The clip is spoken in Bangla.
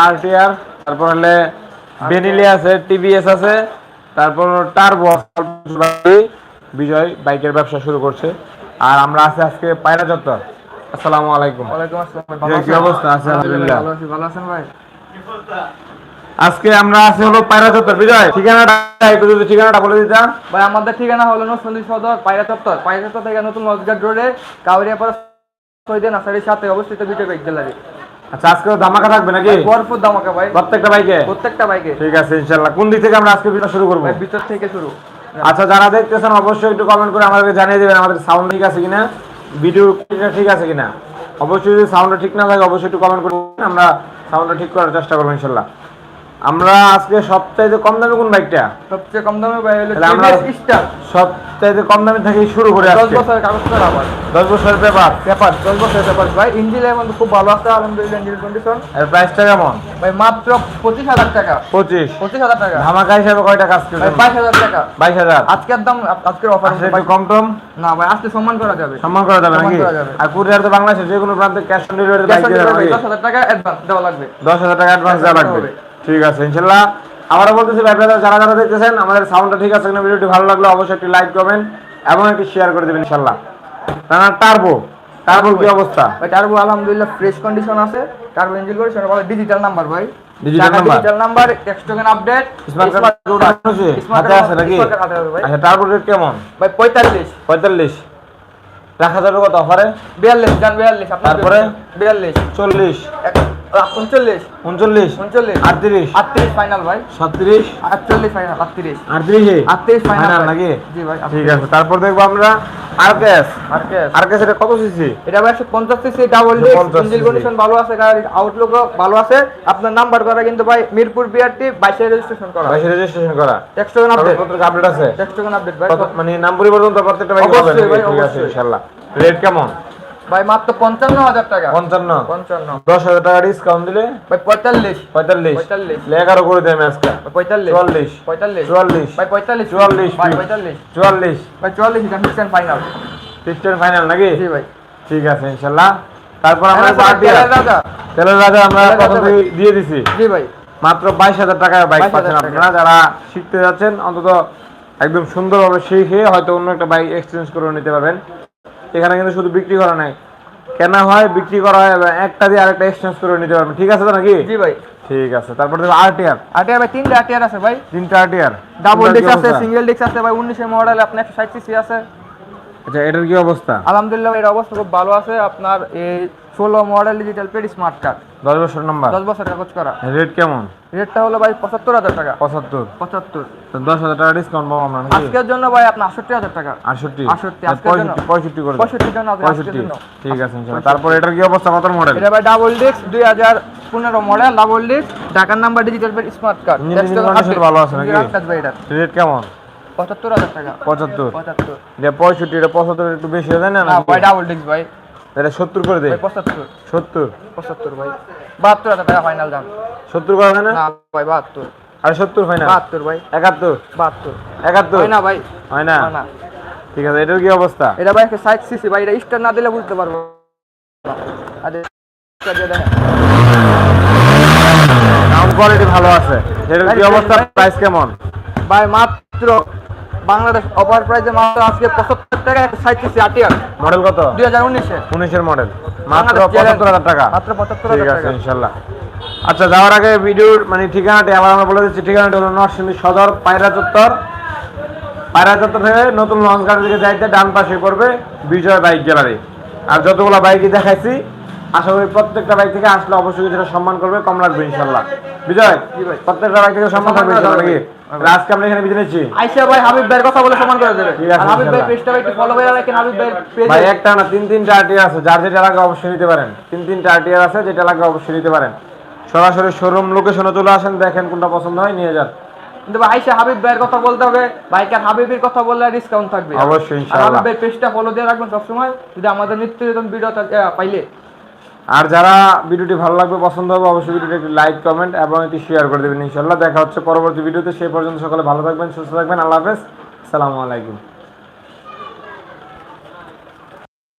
আরটিআর তারপর হলে বেনিলি আছে টিভিএস আছে তারপর টার্বো বিজয় বাইকের ব্যবসা শুরু করছে আর আমরা আছি আজকে পায়রা চত্বর আসসালামু আলাইকুম ওয়ালাইকুম আসসালাম কি-? অবস্থা? আছে আলহামদুলিল্লাহ। ভালো আছেন ভাই? আজকে আমরা আছি হলো পায়রা চত্বর বিজয় ঠিকানাটা একটু যদি ঠিকানাটা বলে দিতাম ভাই আমাদের ঠিকানা হলো নসলি সদর পায়রা চত্বর পায়রা চত্বর থেকে নতুন লজগাট রোডে নার্সারির সাথে অবস্থিত বিজয় বাইক গ্যালারি আচ্ছা আজকে ধামাকা থাকবে নাকি? ভরপুর ধামাকা ভাই। প্রত্যেকটা বাইকে? প্রত্যেকটা বাইকে। ঠিক আছে ইনশাআল্লাহ। কোন দিক থেকে আমরা আজকে ভিডিও শুরু করব? ভিতর থেকে শুরু। আচ্ছা যারা দেখতেছেন অবশ্যই একটু কমেন্ট করে আমাদেরকে জানিয়ে দেবেন আমাদের সাউন্ড ঠিক আছে কিনা ভিডিও ঠিক আছে কিনা। অবশ্যই যদি সাউন্ডটা ঠিক না থাকে অবশ্যই একটু কমেন্ট করবেন আমরা সাউন্ডটা ঠিক করার চেষ্টা করব ইনশাল্লাহ আমরা আজকে সবচাইতে কম দামে কোন বাইকটা? সবচেয়ে কম দামে ভাই হলো আমরা- স্টার সবচাইতে কম দামে থেকে শুরু করে আজকে। বছরের কাগজ করা আবার। দশ বছরের পেপার? পেপার দশ বছরের পেপার। ভাই ইঞ্জিন এখন খুব ভালো আছে আলহামদুলিল্লাহ ইঞ্জিন কন্ডিশন এর প্রাইসটা কেমন? ভাই মাত্র পঁচিশ হাজার টাকা। পঁচিশ। পঁচিশ হাজার টাকা। ধামাকা হিসাবে কয়টা কাজ ভাই করবেন? বাইশ হাজার টাকা। বাইশ হাজার। আজকের দাম আজকের অফার আসলে একটু কম টম? না ভাই আজকে সম্মান করা যাবে। সম্মান করা যাবে নাকি? আর কুরিয়ার তো বাংলাদেশের যে কোনো প্রান্তে ক্যাশ অন ডেলিভারি বাইক দশ হাজার টাকা অ্যাডভান্স দেওয়া লাগবে। দশ হাজার টাকা অ্যাডভান্স দেওয়া লাগবে। ঠিক আছে ইনশাল্লাহ। আবারও বলতেছি ভাই ব্রাদার যারা যারা দেখতেছেন আমাদের সাউন্ডটা ঠিক আছে কিনা ভিডিওটি ভালো লাগলে অবশ্যই একটি লাইক করবেন এবং একটি শেয়ার করে দেবেন ইনশাল্লাহ। তারা টার্বো টার্বোর কি অবস্থা? ভাই টার্বো আলহামদুলিল্লাহ ফ্রেশ কন্ডিশন আছে টার্বো ইঞ্জিন করে সেটা বলে ডিজিটাল নাম্বার ভাই? Digital number text token update smart card আছে? হাতে আছে নাকি? আচ্ছা টার্বোর রেট কেমন? ভাই 45 পঁয়তাল্লিশ। রাখা যাবে কত অফারে? 42 জান 42 আপনার তারপরে? 42 চল্লিশ। উনচল্লিশ। উনচল্লিশ। উনচল্লিশ। আটত্রিশ। আটত্রিশ ফাইনাল ভাই। সাতত্রিশ। আটচল্লিশ ফাইনাল আটত্রিশ। আটত্রিশে আটত্রিশ ফাইনাল ফাইনাল নাকি? জি ভাই ঠিক আছে তারপর দেখব আমরা আরকেএস। আর কে এটা কত সিসি? এটা ভাই একশো পঞ্চাশ CC double disc engine condition ভালো আছে গাড়ির আউটলুক ভালো আছে। আপনার নাম্বার করা কিন্তু ভাই মিরপুর বিআরটি বাইশে রেজিস্ট্রেশন করা। বাইশে রেজিস্ট্রেশন করা। টেক্সট টোকেন আপডেট আপডেট আছে? টেক্সট টোকেন আপডেট ভাই। মানে নাম পরিবর্তন তো প্রত্যেকটা বাইকে অবশ্যই ভাই, অবশ্যই। ইনশাআল্লাহ। রেট কেমন? ভাই মাত্র পঞ্চান্ন হাজার টাকা। পঞ্চান্ন। পঞ্চান্ন। দশ হাজার টাকা ডিসকাউন্ট দিলে ভাই পঁয়তাল্লিশ। পঁয়তাল্লিশ। পঁয়তাল্লিশ। এগারো করে দেয় আজকে পঁয়তাল্লিশ। চুয়াল্লিশ। পঁয়তাল্লিশ। চুয়াল্লিশ। ভাই পঁয়তাল্লিশ। চুয়াল্লিশ। ভাই পঁয়তাল্লিশ। চুয়াল্লিশ। ভাই চুয়াল্লিশ এটা ফাইনাল ফাইনাল নাকি? জি ভাই। ঠিক আছে ইনশাল্লাহ। তারপর আমরা বাদ দিয়ে তেলের রাজা। আমরা প্রথম থেকে দিয়ে দিছি। জি ভাই। মাত্র বাইশ হাজার টাকায় বাইক পাচ্ছেন আপনারা। যারা শিখতে যাচ্ছেন অন্তত একদম সুন্দরভাবে শিখে হয়তো অন্য একটা বাইক এক্সচেঞ্জ করে নিতে পারবেন। এখানে কিন্তু শুধু বিক্রি করা নাই। কেনা হয় বিক্রি করা হয় একটা দিয়ে আরেকটা এক্সচেঞ্জ করে নিতে পারবেন। ঠিক আছে তো নাকি? জি ভাই। ঠিক আছে তারপর দেখো আরটিআর আরটিআর ভাই তিনটা আরটিআর আছে ভাই। তিনটা আরটিআর ডাবল ডিস্ক আছে সিঙ্গেল ডিস্ক আছে ভাই 19 এর মডেল একশো ষাট সিসি আছে। আচ্ছা এটার কি অবস্থা? আলহামদুলিল্লাহ এর অবস্থা খুব ভালো আছে। আপনার এই ষোলো model digital paid smart card দশ বছর নাম্বার দশ বছর কাগজ করা। রেট কেমন? রেটটা হলো ভাই পঁচাত্তর হাজার টাকা। পঁচাত্তর? পঁচাত্তর। তো দশ হাজার টাকা ডিসকাউন্ট পাবো আমরা নাকি? আজকের জন্য ভাই আপনার আটষট্টি হাজার টাকা। আটষট্টি? 68 আজকের জন্য। পঁয়ষট্টি পঁয়ষট্টি করে দাও। পঁয়ষট্টির জন্য পঁয়ষট্টি। ঠিক আছে তারপর এটার কি অবস্থা? কত মডেল এটা ভাই ডাবল ডিস্ক দুই হাজার পনেরো মডেল ডাবল ডিস্ক ঢাকার number digital paid smart card ভালো আছে নাকি? রেট কেমন? পঁচাত্তর হাজার টাকা। পঁচাত্তর? পঁচাত্তর। যে পঁয়ষট্টি এটা পঁচাত্তর একটু বেশি হয়ে যায় না? না ভাই ডাবল ডিস্ক ভাই। এটা সত্তর করে দেয় পঁচাত্তর। সত্তর? পঁচাত্তর ভাই। বাহাত্তর হাজার টাকা ফাইনাল দাম। সত্তর করা হয় না? না ভাই বাহাত্তর। আর সত্তর হয় না? বাহাত্তর ভাই। একাত্তর? বাহাত্তর। একাত্তর? হয় না ভাই। হয় না? ঠিক আছে এটার কি অবস্থা? এটা ভাই সাইড সিসি ভাই এটা স্টার না দিলে বুঝতে পারব। সাউন্ড কোয়ালিটি ভালো আছে। এটার কি অবস্থা? প্রাইস কেমন? ভাই মাত্র বাংলাদেশ অফার প্রাইসে মাত্র আজকে পঁচাত্তর টাকা সাইড সিসি আটিয়ার মডেল কত? দুই হাজার উনিশে। উনিশের মডেল। মাত্র। পঁচাত্তর হাজার টাকা। মাত্র পঁচাত্তর ঠিক হাজার আছে টাকা। ইনশাল্লাহ। আচ্ছা যাওয়ার আগে ভিডিওর মানে ঠিকানাটি আবার আমরা বলে দিচ্ছি। ঠিকানাটি হলো নরসিংদী সদর পায়রা চত্বর। পায়রা চত্বর থেকে নতুন লঞ্চ দিকে যাইতে ডান পাশে পড়বে বিজয় বাইক গ্যালারি। আর যতগুলো বাইকই দেখাইছি আশা করি প্রত্যেকটা বাইক থেকে আসলে অবশ্যই কিছুটা সম্মান করবে কম লাগবে ইনশাল্লাহ। বিজয় প্রত্যেকটা বাইক থেকে সম্মান থাকবে ইনশাল্লাহ নাকি? তাহলে আজকে আমরা এখানে বিজয় নিচ্ছি। আইসা ভাই হাবিব ভাইয়ের কথা বলে সমান করে দেবে। আর হাবিব ভাই পেজটা একটু ফলো করে রাখেন হাবিব ভাইয়ের ভাই একটা না তিন তিনটা আরটিআর আছে যার যেটা লাগে অবশ্যই নিতে পারেন। তিন তিনটা আরটিআর আছে যেটা লাগে অবশ্যই নিতে পারেন। সরাসরি শোরুম লোকেশনে চলে আসেন দেখেন কোনটা পছন্দ হয় নিয়ে যান। কিন্তু ভাই আইসা হাবিব ভাইয়ের কথা বলতে হবে। বাইকার হাবিবের কথা বললে ডিসকাউন্ট থাকবে। অবশ্যই, ইনশাআল্লাহ। হাবিব ভাইয়ের পেজটা ফলো দিয়ে রাখবেন সবসময়। যদি আমাদের নিত্য নতুন ভিডিও পাইলে। আর যারা ভিডিওটি ভালো লাগবে, পছন্দ হবে, অবশ্যই ভিডিওটি একটি লাইক, কমেন্ট এবং একটি শেয়ার করে দেবেন। ইনশাল্লাহ দেখা হচ্ছে পরবর্তী ভিডিওতে। সেই পর্যন্ত সকলে ভালো থাকবেন, সুস্থ থাকবেন। আল্লাহ হাফেজ। আসসালামু আলাইকুম।